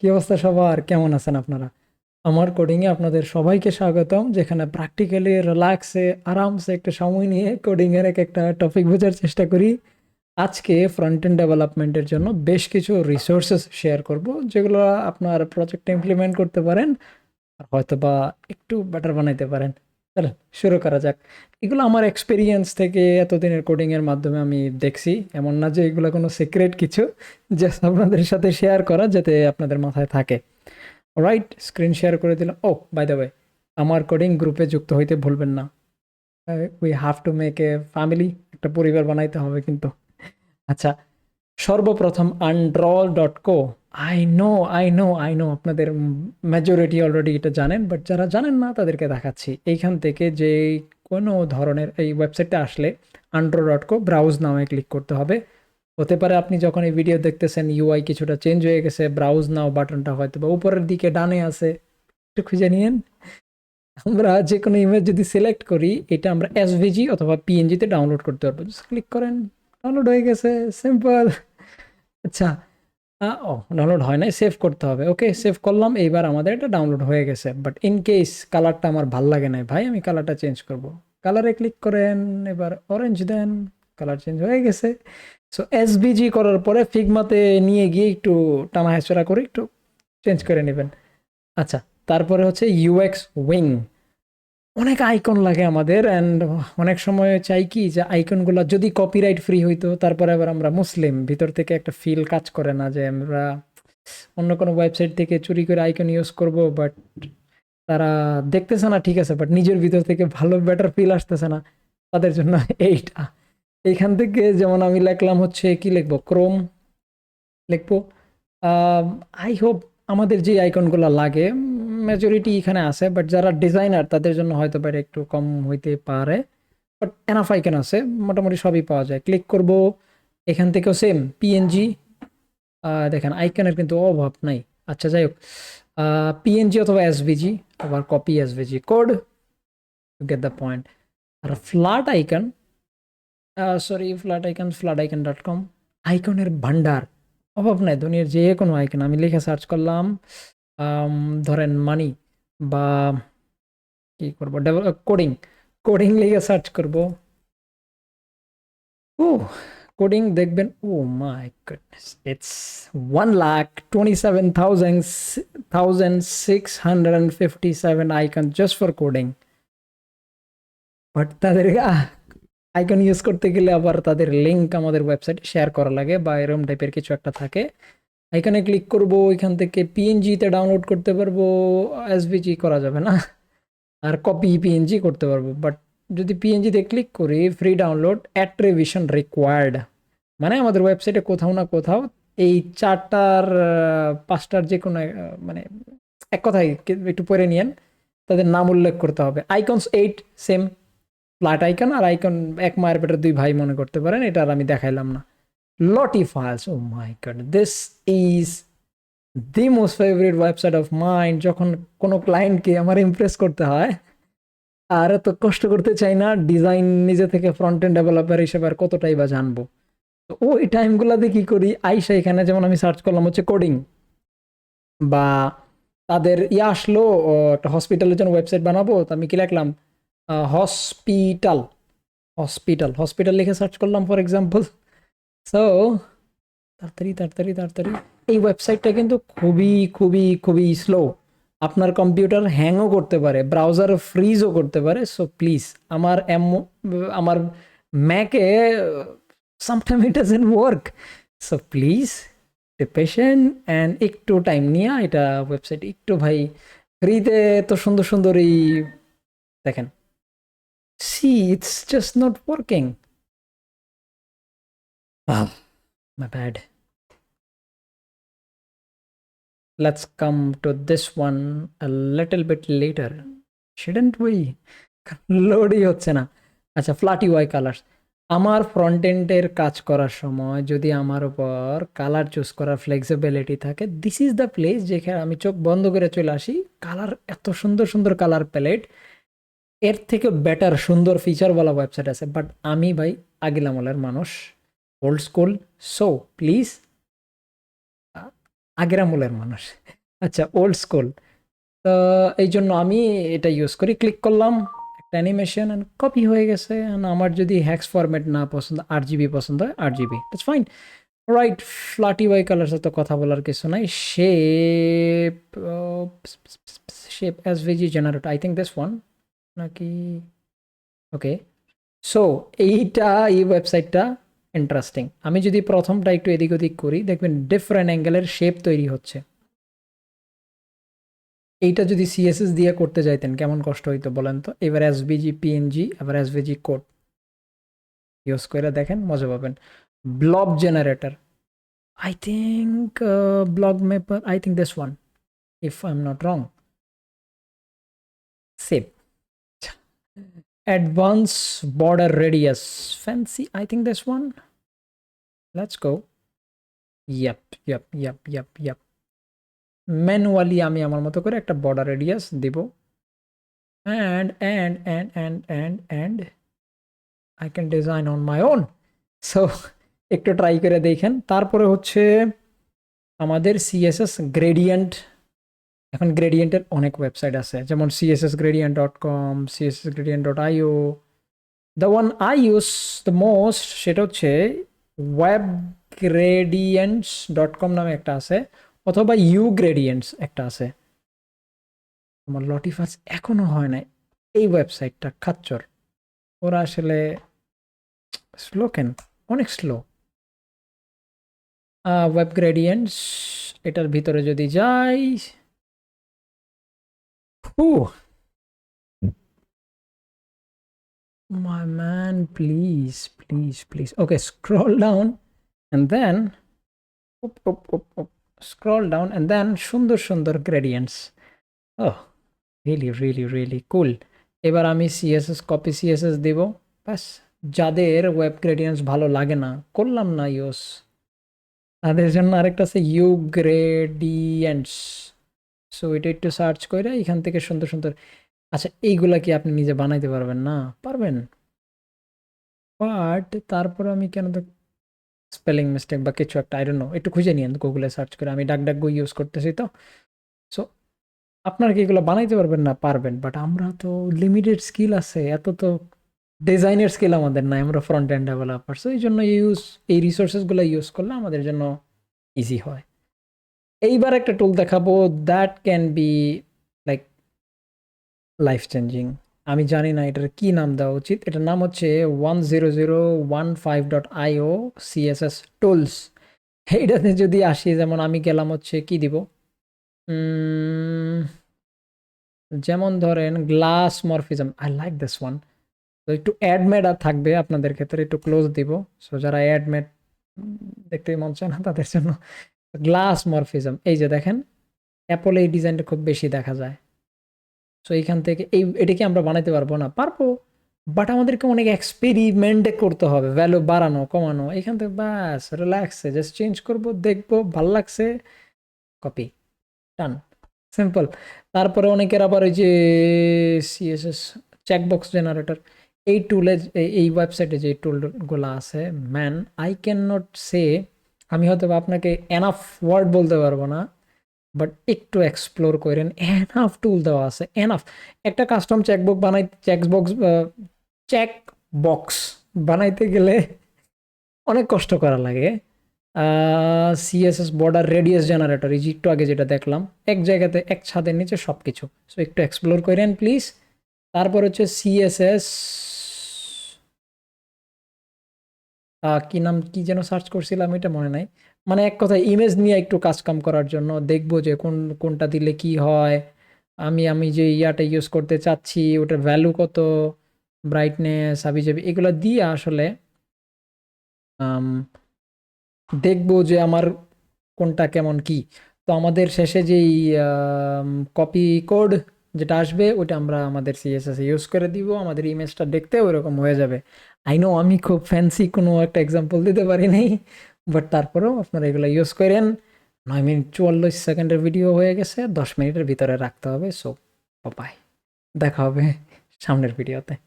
কি অবস্থা সবার? কেমন আছেন আপনারা? আমার কোডিংয়ে আপনাদের সবাইকে স্বাগতম, যেখানে প্র্যাকটিক্যালি রিল্যাক্সে আরামসে একটা সময় নিয়ে কোডিংয়ের এক একটা টপিক বোঝার চেষ্টা করি। আজকে ফ্রন্ট এন্ড ডেভেলপমেন্টের জন্য বেশ কিছু রিসোর্সেস শেয়ার করব, যেগুলো আপনার প্রজেক্ট ইমপ্লিমেন্ট করতে পারেন, আর হয়তো বা একটু বেটার বানাইতে পারেন। চলেন শুরু করা যাক। এগুলো আমার এক্সপিরিয়েন্স থেকে এতদিনের কোডিংয়ের মাধ্যমে আমি দেখছি। এমন না যে এগুলো কোনো সিক্রেট কিছু জাস্ট আপনাদের সাথে শেয়ার করা যাতে আপনাদের মাথায় থাকে। রাইট স্ক্রিন শেয়ার করে দিলাম। ও বাই দ্য ওয়ে আমার কোডিং গ্রুপে যুক্ত হইতে ভুলবেন না। We have to make a family একটা পরিবার বানাইতে হবে কিন্তু। আচ্ছা সর্বপ্রথম undraw dot co I know I know I know আপনাদের মেজরিটি অলরেডি এটা জানেন বাট যারা জানেন না তাদেরকে দেখাচ্ছি। এইখান থেকে যে কোনো ধরনের এই ওয়েবসাইটটা আসলে আন্ড্রো ডট কো ব্রাউজ নামে ক্লিক করতে হবে। হতে পারে আপনি যখন এই ভিডিও দেখতেছেন ইউআই কিছুটা চেঞ্জ হয়ে গেছে ব্রাউজ নাও বাটনটা হয়তো বা উপরের দিকে ডানে আছে। একটু খুঁজে নিয়েন। আমরা যে কোনো ইমেজ যদি সিলেক্ট করি, এটা আমরা এসভিজি অথবা পিএনজিতে ডাউনলোড করতে পারব। জাস্ট ক্লিক করেন ডাউনলোড হয়ে গেছে সিম্পল আচ্ছা ও ডাউনলোড হয় নাই সেভ করতে হবে। ওকে সেভ করলাম, এইবার আমাদের এটা ডাউনলোড হয়ে গেছে। বাট ইন কেস কালারটা আমার ভালো লাগে নাই, ভাই, আমি কালারটা চেঞ্জ করব। কালারে ক্লিক করেন, এবার অরেঞ্জ দেন কালার চেঞ্জ হয়ে গেছে। সো এসবিজি করার পরে ফিগমাতে নিয়ে গিয়ে একটু টানা হেঁচড়া করে একটু চেঞ্জ করে নেবেন। আচ্ছা তারপরে হচ্ছে ইউএক্স উইং অনেক আইকন লাগে আমাদের অ্যান্ড অনেক সময় চাই কি যে আইকনগুলো যদি কপিরাইট ফ্রি হইতো, তারপরে আবার আমরা মুসলিম, ভিতর থেকে একটা ফিল কাজ করে না যে আমরা অন্য কোনো ওয়েবসাইট থেকে চুরি করে আইকন ইউজ করব বাট তারা দেখতেছে না ঠিক আছে বাট নিজের ভিতর থেকে ভালো বেটার ফিল আসতেছে না। তাদের জন্য এইটা। এইখান থেকে যেমন আমি লিখলাম হচ্ছে, কি লিখব? ক্রোম লিখব। আই হোপ আমাদের যে আইকনগুলো লাগে মেজরিটি এখানে আছে বাট যারা ডিজাইনার তাদের জন্য হয়তো বা এটা একটু কম হইতে পারে বাট এনাফ আইকন আছে, মোটামুটি সবই পাওয়া যায়। ক্লিক করব, এখান থেকেও সেম পিএনজি দেখেন আইকনের কিন্তু অভাব নাই। আচ্ছা যাই হোক পিএনজি অথবা এসভিজি আবার copy SVG code get the point R flat icon sorry flat icon flat icon dot com আইকনের ভান্ডার, অভাব নাই, দুনিয়ার যে কোনো আইকন আমি লিখে সার্চ করলাম। ধরেন মানি বা কি করব? কোডিং কোডিং লিখে সার্চ করব। ও কোডিং দেখবেন ও my goodness it's one lakh twenty seven thousand thousand six hundred and fifty seven icon just for coding but তাদের আইকন ইউজ করতে গেলে আবার তাদের লিঙ্ক আমাদের ওয়েবসাইটে শেয়ার করা লাগে বা এরকম টাইপের কিছু একটা থাকে। এখানে ক্লিক করব, এখান থেকে পিএনজিতে ডাউনলোড করতে পারব এসভিজি করা যাবে না। আর কপি পিএনজি করতে পারব। বাট যদি পিএনজিতে ক্লিক করি ফ্রি ডাউনলোড অ্যাট্রিবিউশন রিকোয়ার্ড মানে আমাদের ওয়েবসাইটে কোথাও না কোথাও এই চারটার পাঁচটার যে কোনো মানে এক কথায় একটু পরে নিয়েন, তাদের নাম উল্লেখ করতে হবে। Icons eight same flat icon আর আইকন এক মায়ের পেটের দুই ভাই মনে করতে পারেন, এটা আর আমি দেখাইলাম না। Lottie files oh my god this is the most favourite website of mind যখন কোনো ক্লায়েন্টকে আমার ইমপ্রেস করতে হয়, আর এত কষ্ট করতে চাই না ডিজাইন নিজে থেকে ফ্রন্ট এন্ড ডেভেলপার হিসেবে আর কতটাই বা জানব। তো ওই টাইমগুলোতে কি করি? আইসা এখানে যেমন আমি সার্চ করলাম হচ্ছে কোডিং বা তাদের ইয়ে আসলো হসপিটালের জন্য ওয়েবসাইট বানাবো। তো আমি কি লিখলাম? হসপিটাল হসপিটাল হসপিটাল লিখে সার্চ করলাম ফর এক্সাম্পল সো তাড়াতাড়ি তাড়াতাড়ি তাড়াতাড়ি। এই ওয়েবসাইটটা কিন্তু খুবই খুবই খুবই স্লো আপনার কম্পিউটার হ্যাংও করতে পারে ব্রাউজার ফ্রিজও করতে পারে। সো প্লিজ আমার এম- আমার ম্যাকে sometime it doesn't work so please patient and একটু টাইম নিয়ে এটা ওয়েবসাইট একটু ভাই ফ্রিতে তো সুন্দর সুন্দর এই দেখেন। See it's just not working my bad. Let's come to this one a little bit later. Shouldn't we? লোডই হচ্ছে না। আচ্ছা ফ্ল্যাট ইউআই কালার আমার ফ্রন্ট এন্ডের কাজ করার সময় যদি আমার উপর কালার চুজ করার ফ্লেক্সিবিলিটি থাকে দিস ইজ দ্য প্লেস যেখানে আমি চোখ বন্ধ করে চলে আসি। কালার এত সুন্দর সুন্দর কালার প্যালেট এর থেকে বেটার সুন্দর ফিচারওয়ালা ওয়েবসাইট আছে। বাট আমি ভাই আগিল আমলের মানুষ। ওল্ড স্কুল সো প্লিজ আগের আমলের মানুষ। আচ্ছা ওল্ড স্কুল তো এই জন্য আমি এটা ইউজ করি। ক্লিক করলাম, একটা অ্যানিমেশন অ্যান্ড কপি হয়ে গেছে। আমার যদি হ্যাক্স ফরম্যাট না পছন্দ আট জিবি পছন্দ হয় আট GB it's fine right flat UI colour সাথে কথা বলার কিছু নাই। Shape shape SVG generate I think this one নাকি? ওকে সো এইটা, এই ওয়েবসাইটটা ইন্টারেস্টিং আমি যদি প্রথমটা একটু এদিক ওদিক করি, দেখবেন ডিফারেন্ট অ্যাঙ্গেলের শেপ তৈরি হচ্ছে। এইটা যদি সিএসএস দিয়ে করতে যাইতেন, কেমন কষ্ট হইতো বলেন তো? এবার এসবিজি পিএনজি আবার এসবিজি কোড ইউজ করে দেখেন, মজা পাবেন। Blob generator I think blog mapper I think this one if I am not wrong save advance border radius. Fancy, i think this one. Let's go. Yep yep yep yep yep. Manually আমি আমার মতো করে একটা border radius দিব। And and and and and and I can design on my own so একটু try করে দেখেন। তারপরে হচ্ছে আমাদের সিএসএস গ্রেডিয়েন্ট এখন গ্রেডিয়েন্টের অনেক ওয়েবসাইট আছে, যেমন CSS gradient dot com CSS gradient dot IO the one I use the most সেটা হচ্ছে ওয়েব গ্রেডিয়েন্টস ডট কম নামে একটা আছে, অথবা ইউ গ্রেডিয়েন্টস একটা আছে। আমার লটিফাস এখনও হয় নাই, এই ওয়েবসাইটটা খাচ্চর। ওরা আসলে স্লো কেন? অনেক স্লো ওয়েব গ্রেডিয়েন্টস এটার ভিতরে যদি যাই Ooh. My man, please, please, please. Okay, scroll down and then up, up, up, up. scroll down and then সুন্দর সুন্দর gradients. Oh, really, really, really cool. এবার আমি সিএসএস কপি সিএসএস দেব ব্যাস যাদের ওয়েব গ্রেডিয়েন্টস ভালো লাগে না করলাম না ইউস তাদের জন্য আরেকটা আছে ইউ গ্রেডিয়েন্টস সো এটা একটু সার্চ করে এখান থেকে সুন্দর সুন্দর আচ্ছা এইগুলা কি আপনি নিজে বানাইতে পারবেন? না, পারবেন। বাট তারপর আমি কেন তো স্পেলিং মিস্টেক বা কিছু একটা আইডন একটু খুঁজে নিন গুগলে সার্চ করে। আমি ডাক ডাক ইউজ করতেছি তো। সো আপনার কি এগুলো বানাইতে পারবেন? না, পারবেন। বাট আমরা তো লিমিটেড স্কিল আছে, এত তো ডিজাইনের স্কিল আমাদের নাই, আমরা ফ্রন্ট এন্ড ডেভেলপার সো এই জন্য ইউজ এই রিসোর্সেসগুলো ইউজ করলে আমাদের জন্য ইজি হয়। এইবার একটা টুল দেখাবো that can be like life changing আমি জানি না এটার কি নাম দেওয়া উচিত। এটার নাম হচ্ছে one zero zero one five dot IO CSS tools এইটাতে যদি আসি, যেমন আমি গেলাম হচ্ছে কি দিব? যেমন ধরেন glass morphism I like this one তো একটু অ্যাডমেড আর থাকবে আপনাদের ক্ষেত্রে, একটু ক্লোজ দিব। সো যারা অ্যাডমেড দেখতে মন চায় না তাদের জন্য। গ্লাস মরফিজম, এই যে দেখেন, অ্যাপল এই ডিজাইনটা খুব বেশি দেখা যায়। সো এইখান থেকে এই, এটাকে আমরা বানাইতে পারব না। পারব বাট আমাদেরকে অনেক এক্সপেরিমেন্ট করতে হবে। ভ্যালু বাড়ানো, কমানো এখান থেকে ব্যাস রিল্যাক্সে জাস্ট চেঞ্জ করব, দেখব, ভালো লাগছে কপি টান সিম্পল তারপরে অনেকের আবার ওই যে সিএসএস চেকবক্স জেনারেটর এই টুলে এই ওয়েবসাইটে যে টুলগুলো আছে man I can not say আমি হয়তো আপনাকে এনাফ ওয়ার্ড বলতে পারব না বাট একটু এক্সপ্লোর করেন। এনাফ টুল দেওয়া আছে এনাফ একটা কাস্টম চেকবুক বানাই চেকবক্স চেক বক্স বানাইতে গেলে অনেক কষ্ট করা লাগে। সিএসএস বর্ডার রেডিয়াস জেনারেটর এই যে একটু আগে যেটা দেখলাম, এক জায়গাতে, এক ছাদের নিচে সব কিছু সো একটু এক্সপ্লোর করেন প্লিজ তারপর হচ্ছে সিএসএস কি নাম, কি যেন সার্চ করছিলাম, এটা মনে নাই। মানে এক কথায় ইমেজ নিয়ে একটু কাজ কাম করার জন্য দেখব যে কোন, কোনটা দিলে কি হয়। আমি আমি যে ইয়াটা ইউজ করতে চাচ্ছি, ওটার ভ্যালু কত ব্রাইটনেস হাবি যাবি এগুলো দিয়ে আসলে দেখব যে আমার কোনটা কেমন কি। তো আমাদের শেষে যেই কপি কোড যেটা আসবে ওটা আমরা আমাদের সিএসএসে ইউজ করে দিব, আমাদের ইমেজটা দেখতে ওরকম হয়ে যাবে। আই নো আমি খুব ফ্যান্সি কোনো একটা এক্সাম্পল দিতে পারি নাই বাট তারপরেও আপনারা এগুলো ইউজ করেন। নয় মিনিট চুয়াল্লিশ সেকেন্ডের ভিডিও হয়ে গেছে, দশ মিনিটের ভিতরে রাখতে হবে সো বাই দেখা হবে সামনের ভিডিওতে